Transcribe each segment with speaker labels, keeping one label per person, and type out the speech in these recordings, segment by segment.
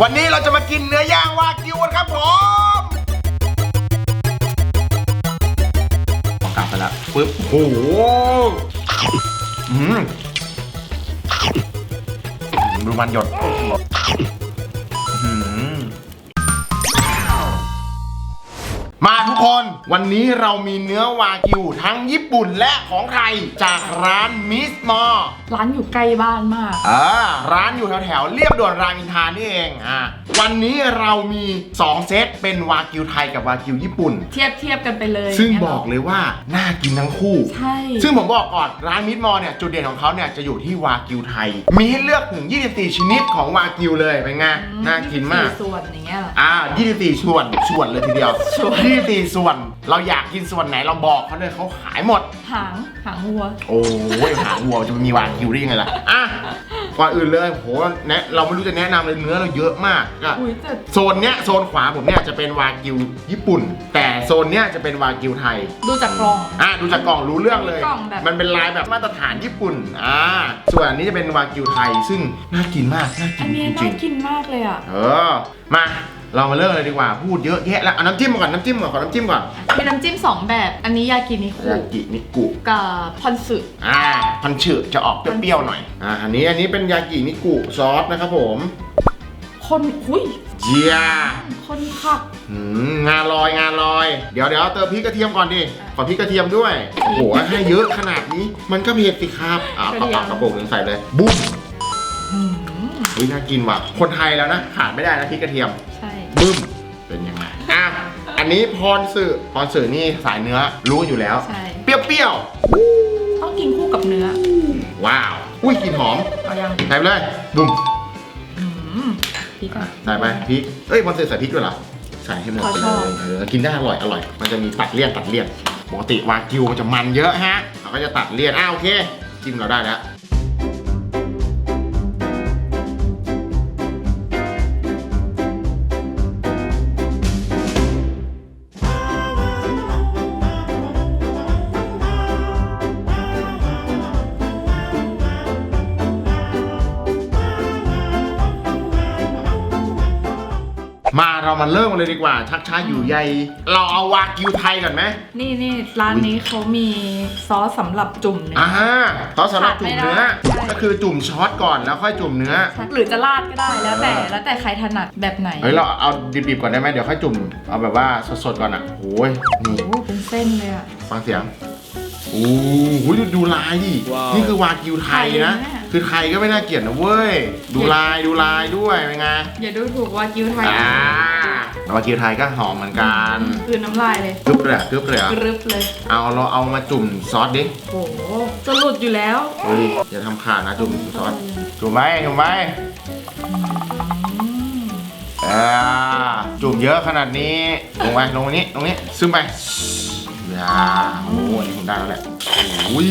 Speaker 1: วันนี้เราจะมากินเนื้อย่างวากิวกันครับผมกลับไปแล้วปึ๊บโอ้โหอืมดูมันหยดอืม มาทุกคนวันนี้เรามีเนื้อวากิวทั้งญี่ปุ่นและของไทย จากร้านมิสมอ
Speaker 2: ร้านอยู่ใกล้บ้านมาก
Speaker 1: อ่าร้านอยู่แถวๆเรียบด่วนรามอินทรานี่เองอ่าวันนี้เรามี 2 เซตเป็นวากิวไทยกับวากิวญี่ปุ่น
Speaker 2: เทียบเทียบกันไปเลย
Speaker 1: ซึ่ง
Speaker 2: นี่
Speaker 1: บอกเลยว่าน่ากินทั้งคู่
Speaker 2: ใช่
Speaker 1: ซึ่งผมบอกก่อนร้านมิตรมอลเนี่ยจุดเด่นของเขาเนี่ยจะอยู่ที่วากิวไทย มีให้เลือกถึง 24 ชนิดของวากิวเลยเป็นไง
Speaker 2: อืม
Speaker 1: น่ากินมาก
Speaker 2: สี่ส่วนอย่างเงี้ยเหรอ
Speaker 1: อ่า 24 ส่วนส่วนเลยทีเดียว
Speaker 2: ส่วน
Speaker 1: 24 ส่วน เราอยากกินส่วนไหนเราบอกเขาเลยเขาขายหมด
Speaker 2: หางหางวัว
Speaker 1: โอ้ยหางวัวจะมีวากิวได้ยังไงล่ะอะก่อนอื่นเลยโหแนะเราไม่รู้จะแนะนำเลยเนื้อเราเยอะมากก็
Speaker 2: อุ้ยแต่
Speaker 1: โซนเนี้ยโซนขวาผมเนี่ยจะเป็นวากิวญี่ปุ่น แต่โซนเนี้ยจะเป็นวากิวไทย
Speaker 2: ดูจากกล่อง
Speaker 1: อะดูจากกล่องรู้เรื่องเลย
Speaker 2: กล่องแบบ
Speaker 1: มันเป็นลายแบบมาตรฐานญี่ปุ่นอ่าส่วนอันนี้จะเป็นวากิวไทย ซึ่งน่ากินมากน่ากิ
Speaker 2: อั
Speaker 1: น
Speaker 2: นเนี้ย
Speaker 1: จริ
Speaker 2: น่างกินมากเลยอะ
Speaker 1: ๆเออมา เรามาเริ่มเลยดีกว่าพูดเยอะแยะแล้วเอาน้ำจิ้มมาก่อนน้ำจิ้มก่อนขอน้ำจิ้มก่อน
Speaker 2: มีน้ำจิ้มสองแบบ อันนี้ยากินิคุ
Speaker 1: ยากินิกุ
Speaker 2: กับพอนสึ
Speaker 1: อ่าพันฉึจะออกเปรี้ยวๆหน่อยอ่าอันนี้อันนี้เป็นยากินิกุซอสนะครับผม
Speaker 2: คนหุย
Speaker 1: เจีย
Speaker 2: คนผัก
Speaker 1: อืมงาลอยงาลอย เดี๋ยวเดี๋ยวเติมพริกกระเทียมก่อนดิ ขอพริกกระเทียมด้วย โอ้โหให้เยอะขนาดนี้ มันก็เผ็ดสิครับอ่ากระปากกระโปรงหนึ่งใส่เลย บุ้ม
Speaker 2: อืม
Speaker 1: เฮ้ยน่ากินว่ะ คนไทยแล้วนะ ขาดไม่ได้นะพริกกระเทียม
Speaker 2: ใช่
Speaker 1: บึ้มเป็นยังไงอะอันนี้พรสื่อพรสื่อนี่สายเนื้อรู้อยู่แล้ว
Speaker 2: ใช่
Speaker 1: เปรี้ยว
Speaker 2: ต้องกินคู่กับเนื้อ
Speaker 1: ๆว้าว อุ้ยกลินหอม
Speaker 2: เอายัง
Speaker 1: ใส่ไปเลยบุ้ม
Speaker 2: อืมพริก
Speaker 1: อะ
Speaker 2: อะ
Speaker 1: ใส่ไปพริกเอ้ยพรสื่อใส่พริกด้วยเหรอใส่ให้หมดไป
Speaker 2: ขอช
Speaker 1: เล
Speaker 2: อบ
Speaker 1: ยเออกินได้อร่อยอร่อย มันจะมีตัดเลี่ยนตัดเลี่ยนปกติวากิวมันจะมันเยอะฮะเราก็จะตัดเลี่ยนอ้าวโอเคจิ้มเราได้แล้ว มาเรามาเริ่มกันเลยดีกว่า ชักช้าอยู่ใย เราเอาวากิวไทยก่อนไหม
Speaker 2: นี่นี่ร้านนี้เขามีซอสสำหรับจุ่มเนื้อ
Speaker 1: อ่าฮะซอสสำหรับจุ่มเนื้อ
Speaker 2: ขาดไม่ได้
Speaker 1: ก็คือจุ่มช็อตก่อนแล้วค่อยจุ่มเนื้อ
Speaker 2: หรือจะราดก็ได้แล้วแต่ แล้วแต่ใครถนัดแบบไหน
Speaker 1: เฮ้ยเราเอาดิบๆก่อนได้ไหมเดี๋ยวค่อยจุ่ม เอาแบบว่าสดๆก่อนอะโอ้ยนี่
Speaker 2: โอ้เป็นเส้นเลยอะ
Speaker 1: ฟังเสียงโอ้โหดูดูลายดิ
Speaker 3: ว้าว
Speaker 1: นี่คือวากิวไทยนะ
Speaker 2: ไทยนะ
Speaker 1: คือไทยก็ไม่น่าเกลียดนะเว้ย ดูลายดูลายด้วยเป็นไง
Speaker 2: อย่าดูถูกวากิวไทย
Speaker 1: อ่าวากิวไทยก็หอมเหมือนกัน
Speaker 2: คือน้ำลายเลย
Speaker 1: กรึบเลยอะกรึบเลยอะ
Speaker 2: กรึบเลย
Speaker 1: เอาเราเอามาจุ่มซอสดิ
Speaker 2: โอ้โหจะหลุดอยู่แล้ว
Speaker 1: เฮ้ยอย่าทำขาดนะจุ่มซอสจุ่มไหมจุ่มไหม
Speaker 2: อืม
Speaker 1: อ่าจุ่มเยอะขนาดนี้ลงไปลงตรงนี้ตรงนี้ซึมไปอย่าโอ้ยผมได้แล้วแหละโอ้ย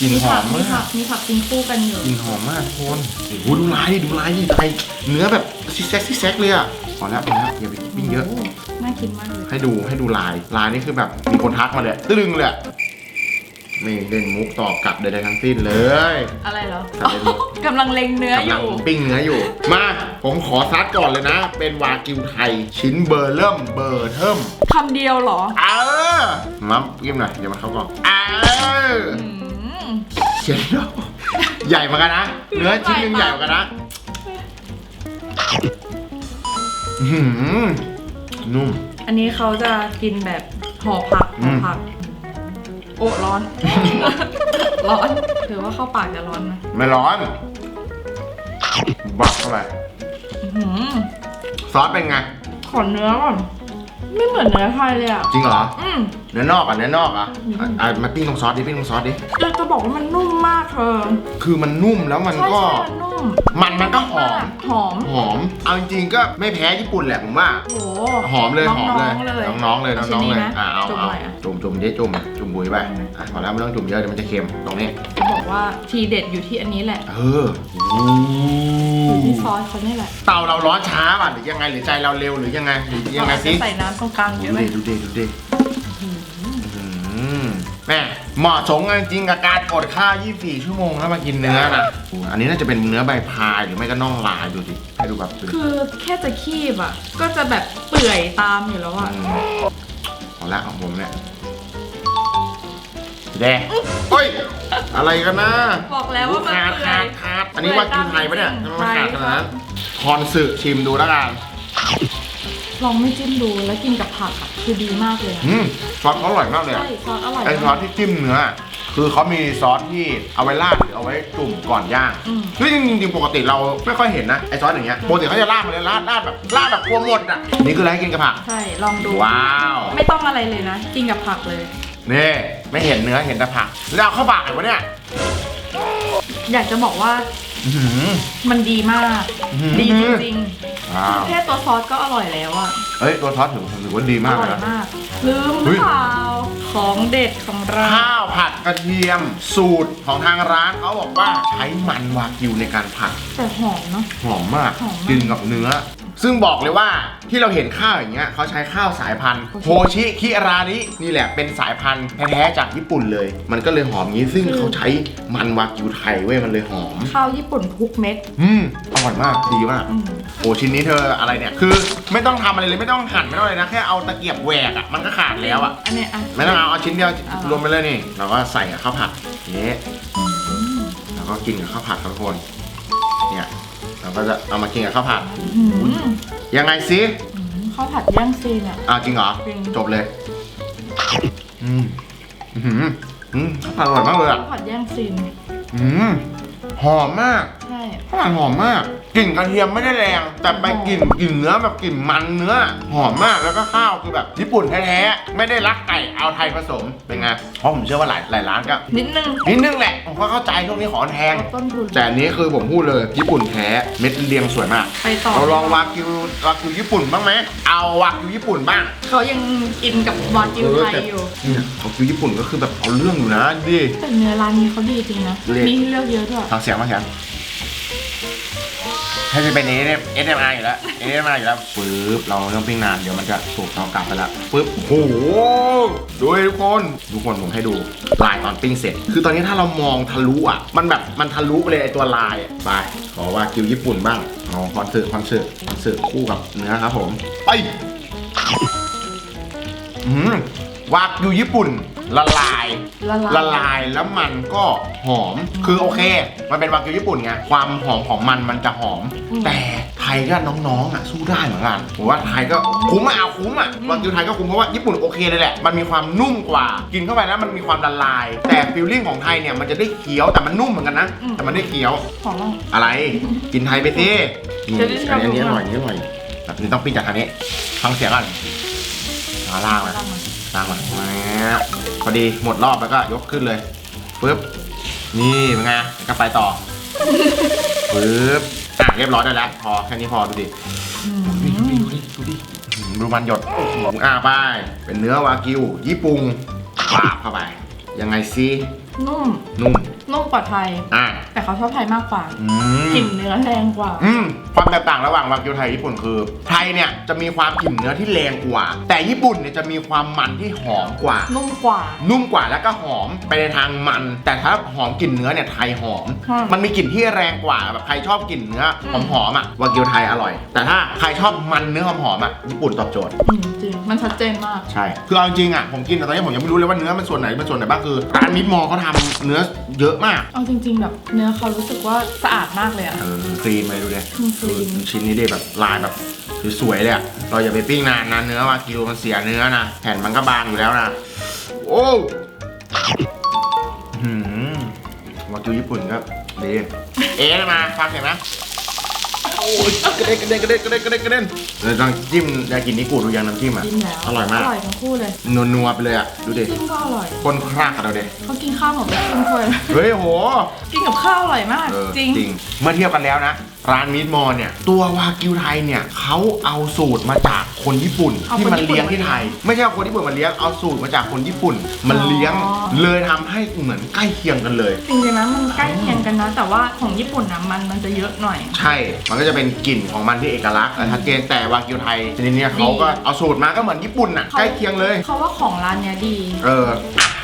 Speaker 1: กลิ่นหอม
Speaker 2: มีผั
Speaker 1: มาก
Speaker 2: กมีผักกินคู่กันอยู่
Speaker 1: กลิ่นหอมมากทุกคนโอ้โหดูลายดิดูลายดิไทยเนื้อแบบซิกแซกซิกแซกเลยอะพอแล้วพอแล้วอย่าไปปิ้งเยอะ
Speaker 2: โน่ากินมากเลย
Speaker 1: ให้ดูให้ดูลายลายนี่คือแบบมีคนทักมาเลยตึ้งเลยอะไม่เล่นมุกตอบกลับใดๆทั้งสิ้นเลย
Speaker 2: อะไรเหรอ
Speaker 1: ทำเป็นมุก
Speaker 2: กำลังเล็งเนื้อกำอ
Speaker 1: ลัง
Speaker 2: ยู่
Speaker 1: ปิ้งเนื้ออยู่ มา ผมขอซัดก่อนเลยนะ เป็นวากิวไทย ชิ้นเบอร์เริ่มเบอร์เทิม
Speaker 2: คำเดียวเหรอ
Speaker 1: เออมายิ้มหน่อยเดี๋ยวมันเข้ากล่องเออ
Speaker 2: อืม
Speaker 1: เชียร์ใหญ่เหมือนกันนะ เนื้อชิ้นหนึงใหญ่เหมือนกันนะอื้อหือนุ่ม
Speaker 2: อันนี้เขาจะกินแบบห่อผัก
Speaker 1: อื
Speaker 2: ห่อ
Speaker 1: ม
Speaker 2: ผัก โอ้ร้อน ร้อนถือว่าเข้าปากจะร้อนไหม
Speaker 1: ไม่ร้อนบักเข้าไป
Speaker 2: อื้อหือ
Speaker 1: ซอสเป็นไง
Speaker 2: ขอเนื้อก่อน ไม่เหมือนเนื้อไทยเลยอะ
Speaker 1: จริงเหรอ
Speaker 2: อืม
Speaker 1: เนื้อนอกอะเนื้อนอกอะอะอะมาปิ้งตรงซอสดิปิ้งตรงซอสดิ
Speaker 2: จะจะบอกว่ามันนุ่มมากเธอ
Speaker 1: คือมันนุ่มแล้วมัน
Speaker 2: ใช่
Speaker 1: ก็
Speaker 2: ใช่มันนุ่ม
Speaker 1: มันมันก็หอม
Speaker 2: หอม
Speaker 1: หอม เอาจริงๆก็ไม่แพ้ญี่ปุ่นแหละผมว่า
Speaker 2: โอ้
Speaker 1: หอมเลยหอมเลย
Speaker 2: น้องๆเลย
Speaker 1: น้องๆเลย
Speaker 2: เอา
Speaker 1: น้องๆเลย
Speaker 2: ชิ้นนี้นะ
Speaker 1: อะเอา
Speaker 2: จุ่ม
Speaker 1: เอา
Speaker 2: หน่อยอะ
Speaker 1: จุ่มจุ่มดิจุ่มจุ่มบุยไปอะพอแล้วไม่ต้องจุ่มเยอะเดี๋ยวมันจะเค็มตรงนี้
Speaker 2: จะบอกว่าทีเด็ดอยู่ที่อันนี้แหละ
Speaker 1: เออโอ้
Speaker 2: อยู่ที่ซอสเขานี่แหละ
Speaker 1: เตาเราร้อนช้าป่ะหรือยังไงหรือใจเราเร็วหรือยังไงหรือยังไงสิ
Speaker 2: เราอาจจะใส่น้ำตรงกลางเย
Speaker 1: ดู
Speaker 2: อะไหม
Speaker 1: ดิดูดิดูดิอื้อหือแม่ เหมาะสมกันจริงกับการอดข้าว 24 ชั่วโมงแล้วมากินเนื้อนะอันนี้น่าจะเป็นเนื้อใบพายหรือไม่ก็น่องลายดูสิให้ดูแบบดูดิ
Speaker 2: คือแค่จะคีบอะ ก็จะแบบเปื่อยตามอยู่แล้วอะ
Speaker 1: อืมเอาละของผมเนี่ยแดงเฮ้ย อะไรกันนะ
Speaker 2: บอกแล้วว่ามัน
Speaker 1: ขาด
Speaker 2: เปื่อ
Speaker 1: ขายดขาดอันนี้ว่ากินไทยปะเนี่ยทำไมมันขาดขนาดนั้น
Speaker 2: ใช่
Speaker 1: คอนสึชิมดูแล้วกัน
Speaker 2: ลองไม่จิ้มดูแล้วกินกับผักอะคือดีมากเลยอะ
Speaker 1: อืมซอสเขาอร่อยมากเลย
Speaker 2: ใช่
Speaker 1: อะ
Speaker 2: ซอสอร่อย
Speaker 1: ไอซอสที่จิ้มเนื้อคือเขามีซอสที่เอาไว้ราดหรือเอาไว้จุ่มก่อนย่าง
Speaker 2: อืม
Speaker 1: เฮ้ยจริงๆจริงๆปกติเราไม่ค่อยเห็นนะไอซอสอย่างเงี้ยปกติเขาจะราดมาเลยราดราดแบบราดแบบกลัวหมดอะนี่คืออะไรให้กินกับผัก
Speaker 2: ใช่ ลองดู
Speaker 1: ว้าว
Speaker 2: ไม่ต้องอะไรเลยนะ กินกับผักเลย
Speaker 1: นี่ไม่เห็นเนื้อเห็นแต่ผักแล้วเอาเข้าปากเลยวะเนี่ย
Speaker 2: อยากจะบอกว่า
Speaker 1: อื้อหือ
Speaker 2: มันดีมาก
Speaker 1: อื้อหือ
Speaker 2: ดีจริง
Speaker 1: ว้าว
Speaker 2: ๆแค่ตัวซอสก็อร่อยแล้วอะ
Speaker 1: เอ้ยตัวซอสถือผมถือว่าดี
Speaker 2: อ
Speaker 1: มาก
Speaker 2: ร่
Speaker 1: เล
Speaker 2: อยย
Speaker 1: นะ
Speaker 2: มากลืมหรือเปล่าของเด็ดของเรา
Speaker 1: ข้าวผัดกระเทียมสูตรของทางร้านเขาบอกว่าใช้มันวากิวในการผัด
Speaker 2: แต่หอมเนาะ
Speaker 1: หอมมาก
Speaker 2: หอมมาก
Speaker 1: กินกับเนื้อ ซึ่งบอกเลยว่าที่เราเห็นข้าวอย่างเงี้ยเขาใช้ข้าวสายพันธุ์โฮชิคิรารินี่แหละเป็นสายพันธุ์แท้ๆจากญี่ปุ่นเลย มันก็เลยหอมงี้ซึ่งเขาใช้มันวากิวไทยเว้ยมันเลยหอม
Speaker 2: ข้าวญี่ปุ่นทุกเม็ด
Speaker 1: อืมอร่อยมากดีมาก
Speaker 2: อืม
Speaker 1: โอ้ชิ้นนี้เธออะไรเนี่ยคือ ไม่ต้องทำอะไรเลยไม่ต้องหั่นไม่ต้องอะไรนะแค่เอาตะเกียบแหวกอะมันก็ขาดแล้วอะ
Speaker 2: อันเนี้ยอะ
Speaker 1: ไม่ต้องเอาเอาชิ้นเดียว
Speaker 2: เอา
Speaker 1: รวมไปเลยนี่เราก็ใส่กับข้าวผัดนี่แล้วก็กินกับข้าวผัดครับทุกคนเนี่ย เราก็จะเอามากินกับข้าวผัด
Speaker 2: อืม
Speaker 1: ยังไงซิ
Speaker 2: อืมข้าวผัดย่างซีนอะ
Speaker 1: อ้าวจริงเหรอ
Speaker 2: จริง
Speaker 1: จบเลย อืมอื้อหืออืมข้าวผัดอร่อยมากเลยอะ
Speaker 2: ข้าวผัดย่างซีน
Speaker 1: อืมหอมมาก
Speaker 2: ใช่
Speaker 1: ข้าวผัดหอมมากกลิ่นกระเทียมไม่ได้แรง แต่ไปกลิ่นกลิ่นเนื้อแบบกลิ่นมันเนื้อ หอมมากแล้วก็ข้าวคือแบบญี่ปุ่นแท้ๆไม่ได้รักไก่เอาไทยผสมเป็นไงเพราะผมเชื่อว่าหลายหลายร้านก็
Speaker 2: นิดนึง
Speaker 1: นิดนึงแหละผมก็เข้าใจช่วงนี้ของแพง
Speaker 2: ลดต้นทุน
Speaker 1: แต่อันนี้คือผมพูดเลยญี่ปุ่นแท้เม็ดเรียงสวยมาก
Speaker 2: ไปต่อ
Speaker 1: เราลองวากิววากิวญี่ปุ่นบ้างไหมเอาวากิวญี่ปุ่นบ้าง
Speaker 2: เขายังกินกับวากิวไทยอยู่
Speaker 1: เนี่ยวากิวญี่ปุ่นก็คือแบบเอาเรื่องอยู่นะดิ
Speaker 2: แต่เนื้อร้านนี้เขาดีจริงนะ
Speaker 1: เละ
Speaker 2: มีให้เลือกเยอะด้วย
Speaker 1: ฟังเสียงมาเสียง ถ้าจะเป็น S M S M R อยู่แล้ว S M R อยู่แล้วปึ๊บเราไม่ต้องปิ้งนานเดี๋ยวมันจะสุกเรากลับไปละปึ๊บโอ้โหดูให้ทุกคนทุกคนผมให้ดูลายตอนปิ้งเสร็จ คือตอนนี้ถ้าเรามองทะลุอะมันแบบมันทะลุไปเลยไอตัวลายอะไปขอว่ากิวญี่ปุ่นบ้างเอาคอนเสิร์ตคอนเสิร์ตคอนเสิร์ตคู่กับเนื้อครับผมไปอืม วากิวญี่ปุ่นละลาย
Speaker 2: ละลาย
Speaker 1: ละลายแล้วมันก็หอม คือโอเค มันเป็นวากิวญี่ปุ่นไงความหอมของมันมันจะหอม
Speaker 2: อืม
Speaker 1: แต่ไทยก็น้องๆอะสู้ได้เหมือนกันผมว่าไทยก็คุ้มอะเอาคุ้มอะ
Speaker 2: อืม
Speaker 1: วากิวไทยก็คุ้มเพราะว่าญี่ปุ่นโอเคเลยแหละมันมีความนุ่มกว่า กินเข้าไปแล้วมันมีความละลาย แต่ฟิลลิ่งของไทยเนี่ยมันจะได้เคี้ยวแต่มันนุ่มเหมือนกันนะแต่มันได้เคี้ยว
Speaker 2: ของเรา
Speaker 1: อะไรกินไทยไปสินี่
Speaker 2: จะได้
Speaker 1: อันนี้อันนี้อ
Speaker 2: ลองดู
Speaker 1: ร่อยอันนี้อร่อยแบบนี้ต้องปิ้งจากทางนี้ฟังเสียงก่อนเอาล่างมาตามมา แหมพอดีหมดรอบแล้วก็ยกขึ้นเลยปึ๊บนี่เป็นไงก็ไปต่อปึ๊บอะเรียบร้อยได้แล้วพอแค่นี้พอดูดิ
Speaker 2: อืม
Speaker 1: ดูดิดูดิดูดิดูดิอื้อหือดูมันหยดอ่าไปเป็นเนื้อวากิว ญี่ปุ่งปาบเข้าไป ยังไงซิ
Speaker 2: นุ่ม
Speaker 1: นุ่ม
Speaker 2: นุ่มกว่าไทย
Speaker 1: อะ
Speaker 2: แต่เขาชอบไทยมากกว่า
Speaker 1: อื
Speaker 2: กลิ่
Speaker 1: ม
Speaker 2: นเนื้อแรงกว่า
Speaker 1: อืมความ แตกต่างระหว่างวากิวไทยญี่ปุ่นคือไทยเนี่ยจะมีความกลิ่นเนื้อที่แรงกว่า แต่ญี่ปุ่นเนี่ยจะมีความมันที่หอมกว่า
Speaker 2: นุ่มกว่า
Speaker 1: นุ่มกว่าแล้วก็หอมไปในทางมัน แต่ถ้าหอมกลิ่นเนื้อเนี่ยไทยหอม
Speaker 2: ค่ะ
Speaker 1: มันมีกลิ่นที่แรงกว่าแบบใครชอบกลิ่นเนื้อ
Speaker 2: อื
Speaker 1: หอ
Speaker 2: ม
Speaker 1: มหอมๆอะวากิวไทยอร่อย แต่ถ้าใครชอบมันเนื้อหอมหอมๆอะญี่ปุ่นตอบโจทย์
Speaker 2: อืมจริง มันชัดเจนมาก
Speaker 1: ใช่ คือเอาจริงๆอะผมกินแต่ตอนนี้ผมยังไม่รู้เลยว่าเนื้อมันส่วนไหนเป็นส่วนไหนบ้างคือร้านมิตรมอลเขาทำเนื้อเยอะมาก
Speaker 2: เอาจริง ๆ แบบเนื้อเขารู้สึกว่าสะอาดมากเลยอะ
Speaker 1: เออคลีนเลยดูดิ
Speaker 2: อืมคลีน
Speaker 1: ชิ้นนี้ดิแบบลายแบบสวยๆเลยอะเราอย่าไปปิ้งนานนะเนื้อวากิวมันเสียเนื้อนะแผ่นมันก็บางอยู่แล้วนะโอ้หืมวากิวญี่ปุ่นก็ดีเอ๊ะมาฟังเสียงนะโอ้ยกระเด็นกระเด็นกระเด็นกระเด็นกระเด็นกระเด็นเลยต้องจิ้มยากินิกุดูยังน้ำจิ้มอะ
Speaker 2: จิ้มแล้ว
Speaker 1: อร่อยมาก
Speaker 2: อร่อยทั้งคู่เลย
Speaker 1: นัวๆไปเลยอะ ดูดิ
Speaker 2: จิ้มก็อร่อย
Speaker 1: คนครากกับเราดิ
Speaker 2: เขากินข้าวหมดไม่ครึ่งถ้วยเลย
Speaker 1: เฮ้ยโห
Speaker 2: กินกับข้าวอร่อยมาก
Speaker 1: เออ
Speaker 2: จริง
Speaker 1: เมื่อเทียบกันแล้วนะ ร้านมิตมอลเนี่ยตัววากิวไทยเนี่ยเขาเอาสูตรมาจากคนญี่ปุ่น
Speaker 2: เอา
Speaker 1: ที่
Speaker 2: คน
Speaker 1: มัน
Speaker 2: ญี่ปุ่น
Speaker 1: เลี้ยงที่ไทย ไม่ใช่เอาคนญี่ปุ่นมาเลี้ยงเอาสูตรมาจากคนญี่ปุ่น มันเลี้ยง
Speaker 2: อ๋อ
Speaker 1: เลยทำให้เหมือนใกล้เคียงกันเลย
Speaker 2: จริงๆนะมันใกล้เคียงกันนะ แต่ว่าของญี่ปุ่นนะมันมันจะเยอะหน่อย
Speaker 1: ใช่ มันก็จะเป็นกลิ่นของมันที่เอกลักษณ์และชัดเจนแต่วากิวไทยชนิดเนี้ยเขาก็เอาสูตรมาก็เหมือนญี่ปุ่นน่ะใกล้เคียงเลย
Speaker 2: เขาว่าของร้านเนี้ยดี
Speaker 1: เออ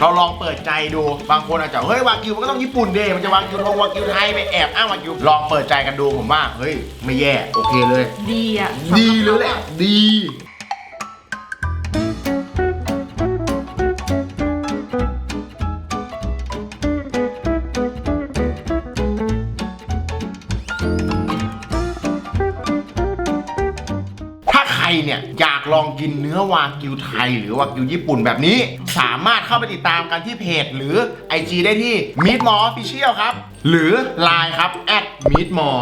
Speaker 1: เราลองเปิดใจดูบางคนอาจจะเฮ้ยวากิวมันก็ต้องญี่ปุ่นเดมันจะวากิวทงวากิวไทยไปแอบอ้างวากิวลองเปิดใจกันดูผมว่าเฮ้ยไม่แย่โอเคเลย
Speaker 2: ดีอะ
Speaker 1: ดีเลยแหละดี เนี่ยอยากลองกินเนื้อวากิวไทย หรือวากิวญี่ปุ่นแบบนี้ สามารถเข้าไปติดตามกันที่เพจหรือ IG ได้ที่ Meat m o r Official ครับ หรือ Line ครับ at Meat m o r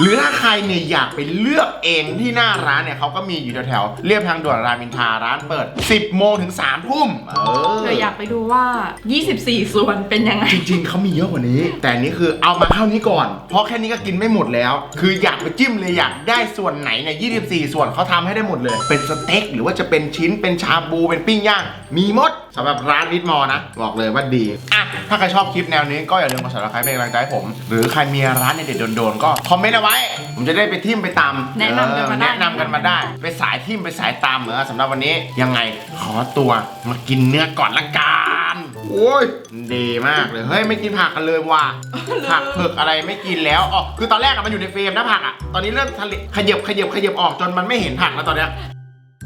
Speaker 1: หรือถ้าใครเนี่ยอยากไปเลือกเองที่หน้าร้านเนี่ยเขาก็มีอยู่แถวๆเรียบทางด่วนรามอินทราร้านเปิด 10 โมงถึง3ทุ่มเออ
Speaker 2: เธออยากไปดูว่า 24 ส่วนเป็นยังไง
Speaker 1: จริงๆ เขามีเยอะกว่านี้ แต่อันนี้คือเอามาเท่านี้ก่อน เพราะแค่นี้ก็กินไม่หมดแล้ว คืออยากไปจิ้มเลยอยากได้ส่วนไหนเนี่ย24 ส่วนเขาทำให้ได้หมดเลย เป็นสเต็กหรือว่าจะเป็นชิ้นเป็นชาบูเป็นปิ้งย่าง มีหมด สำหรับร้านวิทมอนะ บอกเลยว่าดีอะถ้าใครชอบคลิปแนวนี้ก็อย่าลืมกด subscribe เป็นกำลังใจให้ผม หรือใครมีร้านเด็ดๆโดนๆก็คอมเมนต์เอาไว้ ผมจะได้ไปทิมไปตาม
Speaker 2: แนะนำกันมาได้
Speaker 1: แนะนำกันมาได้ ไปสายทิมไปสายตามเหมือนสำหรับวันนี้ยังไงขอตัวมากินเนื้อก่อนละกันโอ้ยดีมากเลยเฮ้ยไม่กินผักกันเลยว่ะผักเผือกอะไรไม่กินแล้วอ๋อคือตอนแรกอะมันอยู่ในเฟรมนะผักอะตอนนี้เริ่มทะเลขยับขยับขยับออกจนมันไม่เห็นผักแล้วตอนเนี้ย